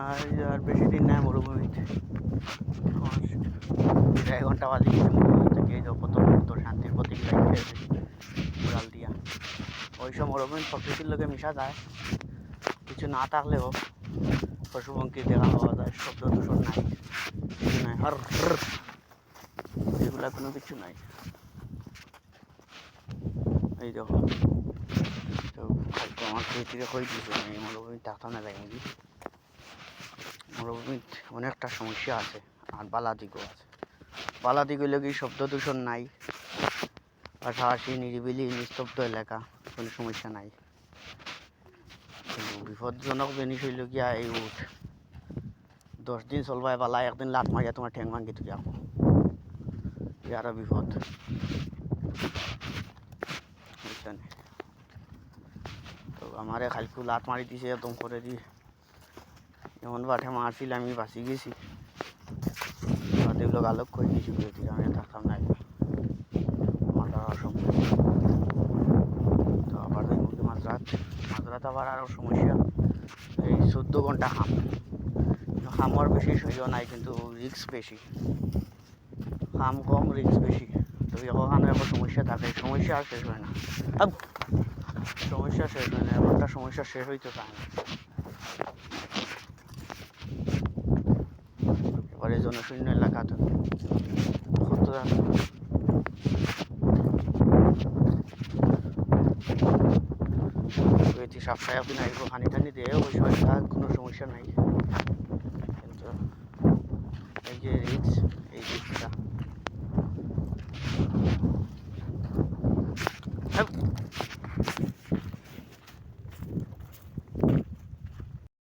আর আর বেশি দিন নাই মরুভূমিতে। দেড় ঘণ্টা বাজে মরুভূমি থেকে এই কত কত শান্তির প্রতীক লাগছে উড়াল দিয়া। ওই সব মরুভূমি প্রকৃতির লোকে মিশা যায়। কিছু না থাকলেও পশু পঙ্খী দেখা পাওয়া যায়, শব্দ দূষণ নাই, কিছু নাই, হর কোনো কিছু নাই। এই দেখো, তো আমার থেকে কই দিয়েছে মরুভূমি থাকতাম না যাই নাকি মরুভূমিত অনেকটা সমস্যা আছে, আর বালা দিকও আছে। বালা দিক হইলে কি শব্দ দূষণ নাই, পাশাপাশি নিরিবিলি, নিস্তব্ধ এলাকা, কোনো সমস্যা নাই। বিপদজনক জিনিস হইল গিয়া এই উঠ দশ দিন চলবাই পালা, একদিন লাত মারিয়া তোমার ঠেং ভাঙ্গি তুই আঁকো ইয়ারও বিপদ। তো আমারে খালকু লাত মারি দিছে, একদম করে দিয়ে এমন বাঠে মারছিল, আমি বাঁচি গেছি। এগুলো আলোক করে দিয়েছি বিরতি আমি আর থাকতাম না মাথা অসম্ভব। তো আবার কি, মাঝরাত মাঝরাত আবার আরও সমস্যা। এই চোদ্দ ঘণ্টা হাম। হামর বেশি সহ্য নাই, কিন্তু রিক্স বেশি। হাম কম রিক্স বেশি। তো এখানে এখন সমস্যা থাকে, সমস্যা আর শেষ হয় না। সমস্যা শেষ হয় না, এমনটা সমস্যা শেষ হইতে চায় না। জনশূন্য এলাকা সুতরাং রয়েছে সাপ্তাহে আপনি আসব পানি টানি দিয়ে ওই সময় কোনো সমস্যা নাই। কিন্তু এই যে রিক্স